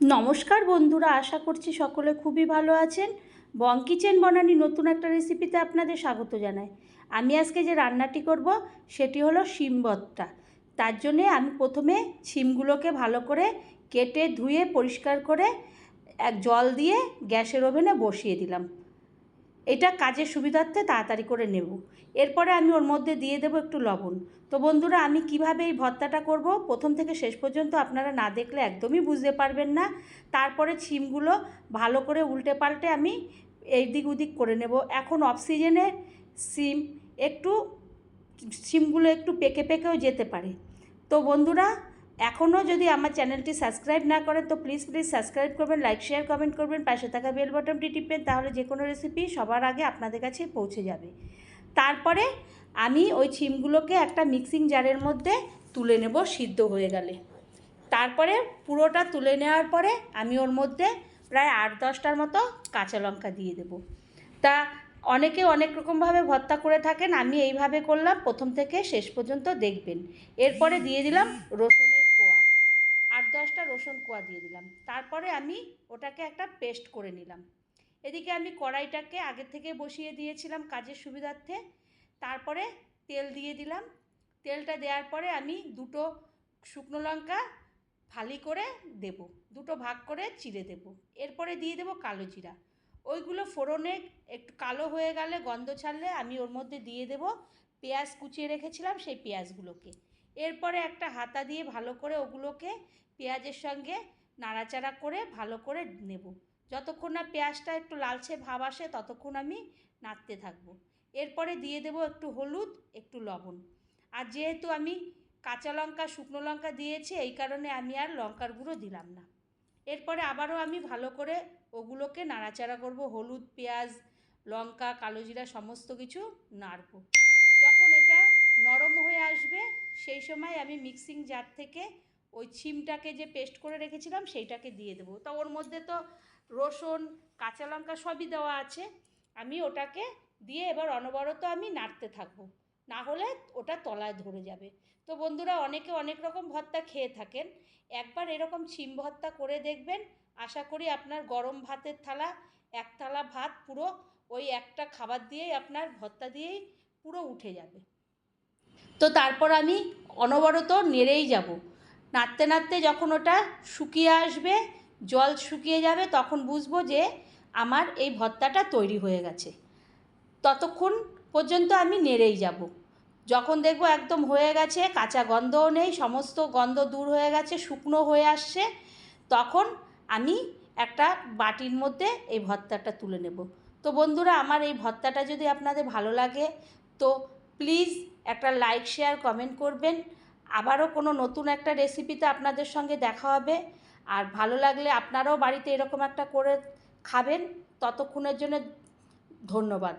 নমস্কার বন্ধুরা, আশা করছি সকলে খুবই ভালো আছেন। বং কিচেন বনানি নতুন একটা রেসিপিতে আপনাদের স্বাগত জানাই। আমি আজকে যে রান্নাটি করব, সেটি হলো শিম ভর্তা তার জন্যে আমি প্রথমে শিমগুলোকে ভালো করে কেটে ধুয়ে পরিষ্কার করে এক জল দিয়ে গ্যাসের ওভেনে বসিয়ে দিলাম। এটা কাজের সুবিধার্থে তাড়াতাড়ি করে নেব। এরপরে আমি ওর মধ্যে দিয়ে দেবো একটু লবণ। তো বন্ধুরা, আমি কীভাবে এই ভর্তাটা করব? প্রথম থেকে শেষ পর্যন্ত আপনারা না দেখলে একদমই বুঝতে পারবেন না। তারপরে ছিমগুলো ভালো করে উল্টে পাল্টে আমি এই দিক ওদিক করে নেব। এখন অক্সিজেনের সিম একটু সিমগুলো একটু পেকে পেকেও যেতে পারে। তো বন্ধুরা এখনও যদি আমার চ্যানেলটি সাবস্ক্রাইব না করেন, তো প্লিজ প্লিজ সাবস্ক্রাইব করবেন লাইক শেয়ার কমেন্ট করবেন, পাশে থাকা বেল বাটনটি টিপবেন, তাহলে যে কোনো রেসিপি সবার আগে আপনাদের কাছে পৌঁছে যাবে। তারপরে আমি ওই ছিমগুলোকে একটা মিক্সিং জারের মধ্যে তুলে নেব সিদ্ধ হয়ে গেলে। তারপরে পুরোটা তুলে নেওয়ার পরে আমি ওর মধ্যে প্রায় আট দশটার মতো কাঁচা লঙ্কা দিয়ে দেব। তা অনেকে অনেক রকমভাবে ভর্তা করে থাকেন, আমি এইভাবে করলাম, প্রথম থেকে শেষ পর্যন্ত দেখবেন। এরপরে দিয়ে দিলাম দশটা রসুন কোয়া দিয়ে দিলাম। তারপরে আমি ওটাকে একটা পেস্ট করে নিলাম। এদিকে আমি কড়াইটাকে আগে থেকে বসিয়ে দিয়েছিলাম কাজের সুবিধার্থে। তারপরে তেল দিয়ে দিলাম। তেলটা দেওয়ার পরে আমি দুটো শুকনো লঙ্কা ফালি করে দেব। দুটো ভাগ করে চিড়ে দেব। এরপরে দিয়ে দেব কালো জিরা। ওইগুলো ফোড়নে একটু কালো হয়ে গেলে গন্ধ ছাড়লে আমি ওর মধ্যে দিয়ে দেব পেঁয়াজ কুচিয়ে রেখেছিলাম সেই পেঁয়াজগুলোকে। এরপরে একটা হাতা দিয়ে ভালো করে ওগুলোকে পেঁয়াজের সঙ্গে নাড়াচাড়া করে ভালো করে নেব। যতক্ষণ না পেঁয়াজটা একটু লালচে ভাব আসে, ততক্ষণ আমি নাড়তে থাকব। এরপরে দিয়ে দেব একটু হলুদ, একটু লবণ। আর যেহেতু আমি কাঁচা লঙ্কা, শুকনো লঙ্কা দিয়েছি, এই কারণে আমি আর লঙ্কার গুঁড়ো দিলাম না। এরপরে আবারও আমি ভালো করে ওগুলোকে নাড়াচাড়া করব, হলুদ, পেঁয়াজ, লঙ্কা কালো জিরা সমস্ত কিছু নাড়ব। যখন এটা নরম হয়ে আসবে, সেই সময় আমি মিক্সিং জার থেকে ওই ছিমটাকে যে পেস্ট করে রেখেছিলাম, সেইটাকে দিয়ে দেবো। তা ওর মধ্যে তো রসুন, কাঁচা লঙ্কা সবই দেওয়া আছে। আমি ওটাকে দিয়ে এবার অনবরত আমি নাড়তে থাকব। না হলে ওটা তলায় ধরে যাবে। তো বন্ধুরা, অনেকে অনেক রকম ভর্তা খেয়ে থাকেন। একবার এরকম ছিম ভর্তা করে দেখবেন। আশা করি আপনার গরম ভাতের থালা এক থালা ভাত পুরো ওই একটা খাবার দিয়েই আপনার ভর্তা দিয়েই পুরো উঠে যাবে। তো তারপর আমি অনবরত নেড়েই যাব। নাড়তে নাড়তে যখন ওটা শুকিয়ে আসবে, জল শুকিয়ে যাবে, তখন বুঝব যে আমার এই ভর্তাটা তৈরি হয়ে গেছে। ততক্ষণ পর্যন্ত আমি নেড়েই যাব। যখন দেখব একদম হয়ে গেছে, কাঁচা গন্ধও নেই, সমস্ত গন্ধ দূর হয়ে গেছে, শুকনো হয়ে আসছে, তখন আমি একটা বাটির মধ্যে এই ভর্তাটা তুলে নেব। তো বন্ধুরা, আমার এই ভর্তাটা যদি আপনাদের ভালো লাগে, তো প্লিজ একটা লাইক, শেয়ার, কমেন্ট করবেন। আবারও কোনো নতুন একটা রেসিপিতে আপনাদের সঙ্গে দেখা হবে। আর ভালো লাগলে আপনারাও বাড়িতে এরকম একটা করে খাবেন। ততক্ষণের জন্য ধন্যবাদ।